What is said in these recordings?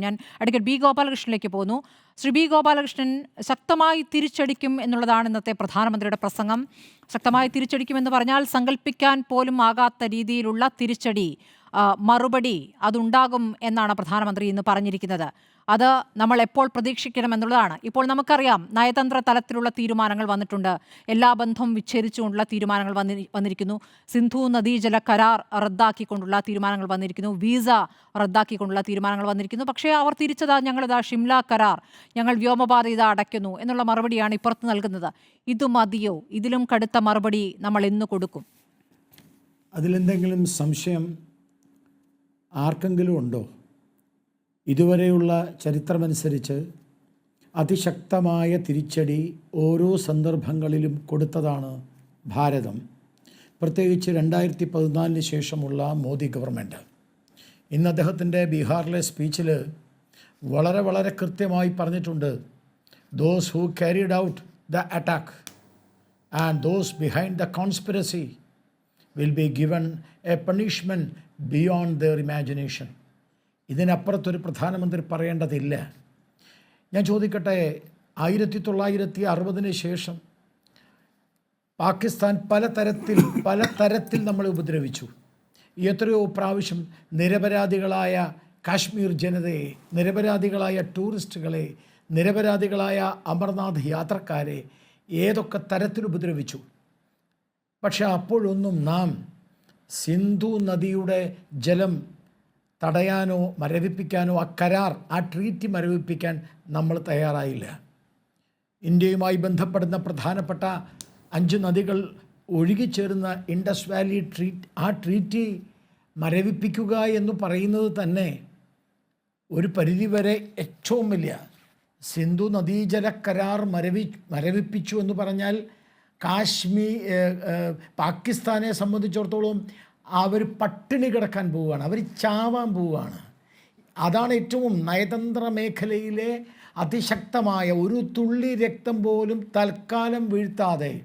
ഞാൻ advocate B ഗോപാലകൃഷ്ണനിലേക്ക് പോകുന്നു. Shri B Gopalakrishnan ശക്തമായി തിരിച്ചടിക്കും എന്നുള്ളതാണ് ഇന്നത്തെ പ്രധാനമന്ത്രിയുടെ പ്രസംഗം. ശക്തമായി തിരിച്ചടിക്കുമെന്ന് പറഞ്ഞാൽ സങ്കല്പിക്കാൻ പോലും ആകാത്ത രീതിയിലുള്ള തിരിച്ചടി. മറുപടി അതുണ്ടാകും എന്നാണ് പ്രധാനമന്ത്രി ഇന്ന് പറഞ്ഞിരിക്കുന്നത്. അത് നമ്മൾ എപ്പോൾ പ്രതീക്ഷിക്കണം എന്നുള്ളതാണ്. ഇപ്പോൾ നമുക്കറിയാം നയതന്ത്ര തലത്തിലുള്ള തീരുമാനങ്ങൾ വന്നിട്ടുണ്ട്. എല്ലാ ബന്ധവും വിച്ഛേദിച്ചുകൊണ്ടുള്ള തീരുമാനങ്ങൾ വന്നി വന്നിരിക്കുന്നു. സിന്ധു നദീജല കരാർ റദ്ദാക്കിക്കൊണ്ടുള്ള തീരുമാനങ്ങൾ വന്നിരിക്കുന്നു. വീസ റദ്ദാക്കിക്കൊണ്ടുള്ള തീരുമാനങ്ങൾ വന്നിരിക്കുന്നു. പക്ഷേ അവർ തിരിച്ചതാ ഞങ്ങളിതാ ഷിംല കരാർ ഞങ്ങൾ വ്യോമപാത അടയ്ക്കുന്നു എന്നുള്ള മറുപടിയാണ് ഇപ്പുറത്ത് നൽകുന്നത്. ഇത് മതിയോ? ഇതിലും കടുത്ത മറുപടി നമ്മൾ ഇന്ന് കൊടുക്കും. അതിലെന്തെങ്കിലും സംശയം ആർക്കെങ്കിലും ഉണ്ടോ? ഇതുവരെയുള്ള ചരിത്രമനുസരിച്ച് അതിശക്തമായ തിരിച്ചടി ഓരോ സന്ദർഭങ്ങളിലും കൊടുത്തതാണ് ഭാരതം. പ്രത്യേകിച്ച് രണ്ടായിരത്തി പതിനാലിന് ശേഷമുള്ള മോദി ഗവൺമെന്റ് ഇന്ന് അദ്ദേഹത്തിന്റെ ബീഹാറിലെ സ്പീച്ചിൽ വളരെ വളരെ കൃത്യമായി പറഞ്ഞിട്ടുണ്ട് those who carried out the attack and those behind the conspiracy will be given a punishment beyond their imagination ഇതിനപ്പുറത്തൊരു പ്രധാനമന്ത്രി പറയേണ്ടതില്ല. ഞാൻ ചോദിക്കട്ടെ ആയിരത്തി തൊള്ളായിരത്തി അറുപതിന് ശേഷം പാകിസ്ഥാൻ പലതരത്തിൽ പലതരത്തിൽ നമ്മളെ ഉപദ്രവിച്ചു. എത്രയോ പ്രാവശ്യം നിരപരാധികളായ കാശ്മീർ ജനതയെ നിരപരാധികളായ ടൂറിസ്റ്റുകളെ നിരപരാധികളായ അമർനാഥ് യാത്രക്കാരെ ഏതൊക്കെ തരത്തിൽ ഉപദ്രവിച്ചു? പക്ഷെ അപ്പോഴൊന്നും നാം സിന്ധു നദിയുടെ ജലം തടയാനോ മരവിപ്പിക്കാനോ ആ കരാർ ആ ട്രീറ്റി മരവിപ്പിക്കാൻ നമ്മൾ തയ്യാറായില്ല. ഇന്ത്യയുമായി ബന്ധപ്പെടുന്ന പ്രധാനപ്പെട്ട അഞ്ച് നദികൾ ഒഴുകിച്ചേരുന്ന ഇൻഡസ് വാലി ട്രീറ്റ് ആ ട്രീറ്റി മരവിപ്പിക്കുക എന്ന് പറയുന്നത് തന്നെ ഒരു പരിധിവരെ ഏറ്റവും വലിയ സിന്ധു നദീജല കരാർ മരവി മരവിപ്പിച്ചു എന്ന് പറഞ്ഞാൽ കാശ്മീർ പാകിസ്ഥാനെ സംബന്ധിച്ചിടത്തോളം അവർ പട്ടിണി കിടക്കാൻ പോവുകയാണ്. അവർ ചാവാൻ പോവുകയാണ്. അതാണ് ഏറ്റവും നയതന്ത്ര മേഖലയിലെ അതിശക്തമായ ഒരു തുള്ളി രക്തം പോലും തൽക്കാലം വീഴ്ത്താതെ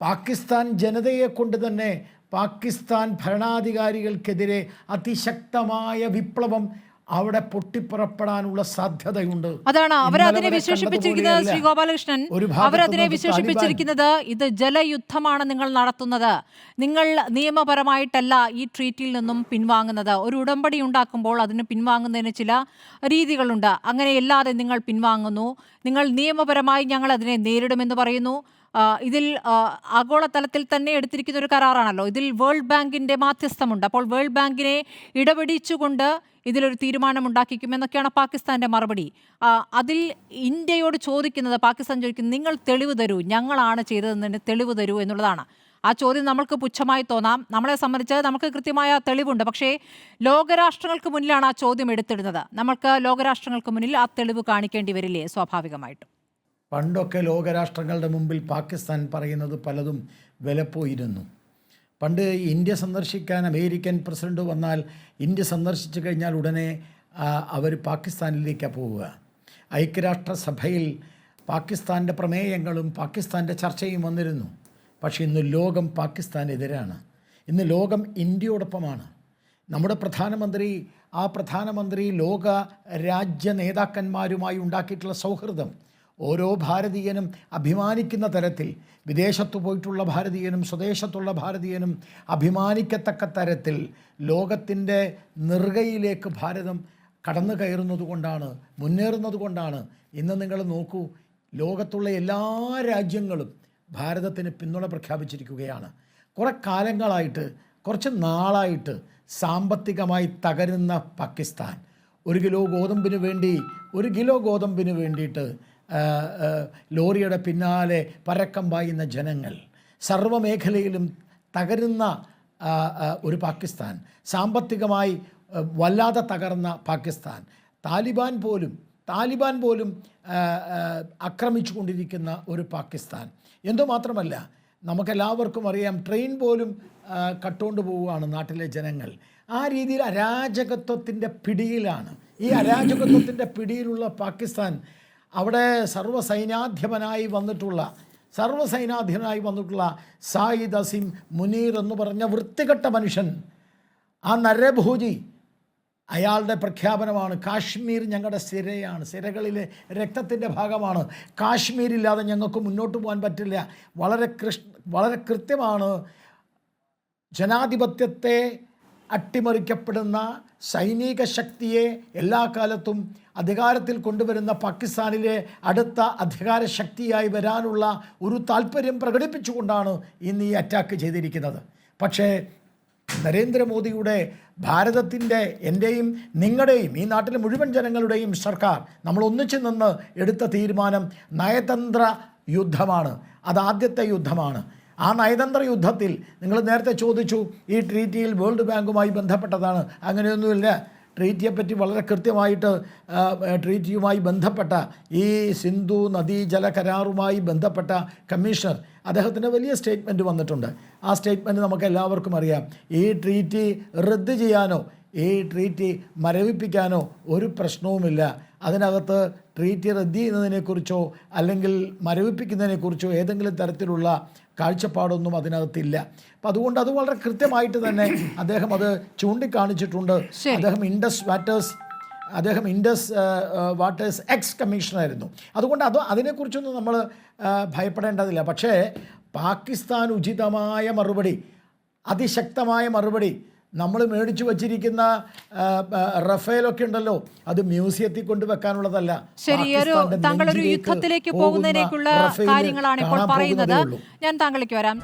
പാകിസ്ഥാൻ ജനതയെ കൊണ്ട് തന്നെ പാകിസ്ഥാൻ ഭരണാധികാരികൾക്കെതിരെ അതിശക്തമായ വിപ്ലവം അവിടെ പൊട്ടിപ്പുറപ്പെടാനുള്ള സാധ്യതയുണ്ട്. അതാണ് അവരതിനെ വിശേഷിപ്പിച്ചിരിക്കുന്നത് ശ്രീ ഗോപാലകൃഷ്ണൻ അവരതിനെ വിശേഷിപ്പിച്ചിരിക്കുന്നത് ഇത് ജലയുദ്ധമാണ് നിങ്ങൾ നടത്തുന്നത്. നിങ്ങൾ നിയമപരമായിട്ടല്ല ഈ ട്രീറ്റിൽ നിന്നും പിൻവാങ്ങുന്നത്. ഒരു ഉടമ്പടി ഉണ്ടാക്കുമ്പോൾ അതിന് പിൻവാങ്ങുന്നതിന് ചില രീതികളുണ്ട്. അങ്ങനെയല്ലാതെ നിങ്ങൾ പിൻവാങ്ങുന്നു. നിങ്ങൾ നിയമപരമായി ഞങ്ങൾ അതിനെ നേരിടുമെന്ന് പറയുന്നു. ഇതിൽ ആഗോളതലത്തിൽ തന്നെ എടുത്തിരിക്കുന്ന ഒരു കരാറാണല്ലോ. ഇതിൽ വേൾഡ് ബാങ്കിന്റെ മാധ്യസ്ഥമുണ്ട്. അപ്പോൾ വേൾഡ് ബാങ്കിനെ ഇടപെടിച്ചുകൊണ്ട് ഇതിലൊരു തീരുമാനം ഉണ്ടാക്കിക്കുമെന്നൊക്കെയാണ് പാകിസ്ഥാന്റെ മറുപടി. അതിൽ ഇന്ത്യയോട് ചോദിക്കുന്നത് പാകിസ്ഥാൻ ചോദിക്കുന്നത് നിങ്ങൾ തെളിവ് തരൂ. ഞങ്ങളാണ് ചെയ്തതെന്നതിന് തെളിവ് തരൂ എന്നുള്ളതാണ്. ആ ചോദ്യം നമ്മൾക്ക് പുച്ഛമായി തോന്നാം. നമ്മളെ സംബന്ധിച്ച് നമുക്ക് കൃത്യമായ തെളിവുണ്ട്. പക്ഷേ ലോകരാഷ്ട്രങ്ങൾക്ക് മുന്നിലാണ് ആ ചോദ്യം എടുത്തിടുന്നത്. നമ്മൾക്ക് ലോകരാഷ്ട്രങ്ങൾക്ക് മുന്നിൽ ആ തെളിവ് കാണിക്കേണ്ടി വരില്ലേ? സ്വാഭാവികമായിട്ടും. പണ്ടൊക്കെ ലോകരാഷ്ട്രങ്ങളുടെ മുമ്പിൽ പാകിസ്ഥാൻ പറയുന്നത് പലതും വിലപ്പോയിരുന്നു. പണ്ട് ഇന്ത്യ സന്ദർശിക്കാൻ അമേരിക്കൻ പ്രസിഡന്റ് വന്നാൽ ഇന്ത്യ സന്ദർശിച്ചു കഴിഞ്ഞാൽ ഉടനെ അവർ പാകിസ്ഥാനിലേക്കാണ് പോവുക. ഐക്യരാഷ്ട്രസഭയിൽ പാകിസ്ഥാന്റെ പ്രമേയങ്ങളും പാകിസ്ഥാന്റെ ചർച്ചയും വന്നിരുന്നു. പക്ഷേ ഇന്ന് ലോകം പാകിസ്ഥാനെതിരാണ്. ഇന്ന് ലോകം ഇന്ത്യയോടൊപ്പമാണ്. നമ്മുടെ പ്രധാനമന്ത്രി ആ പ്രധാനമന്ത്രി ലോക രാജ്യ നേതാക്കന്മാരുമായി ഉണ്ടാക്കിയിട്ടുള്ള സൗഹൃദം ഓരോ ഭാരതീയനും അഭിമാനിക്കുന്ന തരത്തിൽ വിദേശത്ത് പോയിട്ടുള്ള ഭാരതീയനും സ്വദേശത്തുള്ള ഭാരതീയനും അഭിമാനിക്കത്തക്ക തരത്തിൽ ലോകത്തിന്റെ നിർഗയിലേക്ക് ഭാരതം കടന്നു കയറുന്നത് കൊണ്ടാണ് മുന്നേറുന്നത് കൊണ്ടാണ്. ഇന്ന് നിങ്ങൾ നോക്കൂ ലോകത്തുള്ള എല്ലാ രാജ്യങ്ങളും ഭാരതത്തിന് പിന്തുണ പ്രഖ്യാപിച്ചിരിക്കുകയാണ്. കുറേ കാലങ്ങളായിട്ട് കുറച്ച് നാളായിട്ട് സാമ്പത്തികമായി തകരുന്ന പാകിസ്ഥാൻ. ഒരു കിലോ ഗോതമ്പിന് വേണ്ടി ഒരു കിലോ ഗോതമ്പിന് വേണ്ടിയിട്ട് ലോറിയുടെ പിന്നാലെ പരക്കം പായുന്ന ജനങ്ങൾ സർവമേഖലയിലും തകരുന്ന ഒരു പാകിസ്ഥാൻ സാമ്പത്തികമായി വല്ലാതെ തകർന്ന പാകിസ്ഥാൻ താലിബാൻ പോലും താലിബാൻ പോലും ആക്രമിച്ചു കൊണ്ടിരിക്കുന്ന ഒരു പാകിസ്ഥാൻ. എന്തുമാത്രമല്ല നമുക്കെല്ലാവർക്കും അറിയാം ട്രെയിൻ പോലും കട്ടുകൊണ്ട് പോവുകയാണ് നാട്ടിലെ ജനങ്ങൾ. ആ രീതിയിൽ അരാജകത്വത്തിന്റെ പിടിയിലാണ്. ഈ അരാജകത്വത്തിന്റെ പിടിയിലുള്ള പാകിസ്ഥാൻ അവിടെ സർവസൈനാധ്യപനായി വന്നിട്ടുള്ള സർവസൈനാധ്യനായി വന്നിട്ടുള്ള സായിദ് അസിം മുനീർ എന്ന് പറഞ്ഞ വൃത്തികെട്ട മനുഷ്യൻ ആ നരഭൂജി അയാളുടെ പ്രഖ്യാപനമാണ്. കാശ്മീർ ഞങ്ങളുടെ സിരയാണ് സിരകളിലെ രക്തത്തിന്റെ ഭാഗമാണ്. കാശ്മീർ ഇല്ലാതെ ഞങ്ങൾക്ക് മുന്നോട്ട് പോകാൻ പറ്റില്ല. വളരെ കൃഷ് വളരെ കൃത്യമാണ് ജനാധിപത്യത്തെ അട്ടിമറിക്കപ്പെടുന്ന സൈനിക ശക്തിയെ എല്ലാ കാലത്തും അധികാരത്തിൽ കൊണ്ടുവരുന്ന പാകിസ്ഥാനിലെ അടുത്ത അധികാര ശക്തിയായി വരാനുള്ള ഒരു താല്പര്യം പ്രകടിപ്പിച്ചുകൊണ്ടാണ് ഇന്ന് ഈ അറ്റാക്ക് ചെയ്തിരിക്കുന്നത്. പക്ഷേ നരേന്ദ്രമോദിയുടെ ഭാരതത്തിന്റെ എന്റെയും നിങ്ങളുടെയും ഈ നാട്ടിലെ മുഴുവൻ ജനങ്ങളുടെയും സർക്കാർ നമ്മൾ ഒന്നിച്ചു നിന്ന് എടുത്ത തീരുമാനം നയതന്ത്ര യുദ്ധമാണ്. അത് ആദ്യത്തെ യുദ്ധമാണ്. ആ നയതന്ത്ര യുദ്ധത്തിൽ നിങ്ങൾ നേരത്തെ ചോദിച്ചു ഈ ട്രീറ്റിയിൽ വേൾഡ് ബാങ്കുമായി ബന്ധപ്പെട്ടതാണ്. അങ്ങനെയൊന്നുമില്ല. ട്രീറ്റിയെ പറ്റി വളരെ കൃത്യമായിട്ട് ട്രീറ്റിയുമായി ബന്ധപ്പെട്ട ഈ സിന്ധു നദീജല കരാറുമായി ബന്ധപ്പെട്ട കമ്മീഷണർ അദ്ദേഹത്തിന്റെ വലിയ സ്റ്റേറ്റ്മെന്റ് വന്നിട്ടുണ്ട്. ആ സ്റ്റേറ്റ്മെന്റ് നമുക്ക് എല്ലാവർക്കും അറിയാം. ഈ ട്രീറ്റി റദ്ദ് ചെയ്യാനോ ഈ ട്രീറ്റി മരവിപ്പിക്കാനോ ഒരു പ്രശ്നവുമില്ല. അതിനകത്ത് ട്രീറ്റി റദ്ദ് ചെയ്യുന്നതിനെക്കുറിച്ചോ അല്ലെങ്കിൽ മരവിപ്പിക്കുന്നതിനെക്കുറിച്ചോ ഏതെങ്കിലും തരത്തിലുള്ള കാഴ്ചപ്പാടൊന്നും അതിനകത്തില്ല. അപ്പം അതുകൊണ്ട് അത് വളരെ കൃത്യമായിട്ട് തന്നെ അദ്ദേഹം അത് ചൂണ്ടിക്കാണിച്ചിട്ടുണ്ട്. അദ്ദേഹം ഇൻഡസ് വാറ്റേഴ്സ് അദ്ദേഹം ഇൻഡസ് വാട്ടേഴ്സ് എക്സ് കമ്മീഷണറായിരുന്നു. അതുകൊണ്ട് അത് അതിനെക്കുറിച്ചൊന്നും നമ്മൾ ഭയപ്പെടേണ്ടതില്ല. പക്ഷേ പാകിസ്ഥാൻ ഉചിതമായ മറുപടി അതിശക്തമായ മറുപടി നമ്മൾ മേടിച്ചു വച്ചിരിക്കുന്ന റഫേലൊക്കെ ഉണ്ടല്ലോ അത് മ്യൂസിയത്തിൽ കൊണ്ടുവെക്കാനുള്ളതല്ല. ശരിയൊരു താങ്കൾ ഒരു യുദ്ധത്തിലേക്ക് പോകുന്നതിനേക്കുള്ള കാര്യങ്ങളാണ് ഇപ്പോൾ പറയുന്നത്. ഞാൻ താങ്കളിലേക്ക് വരാം.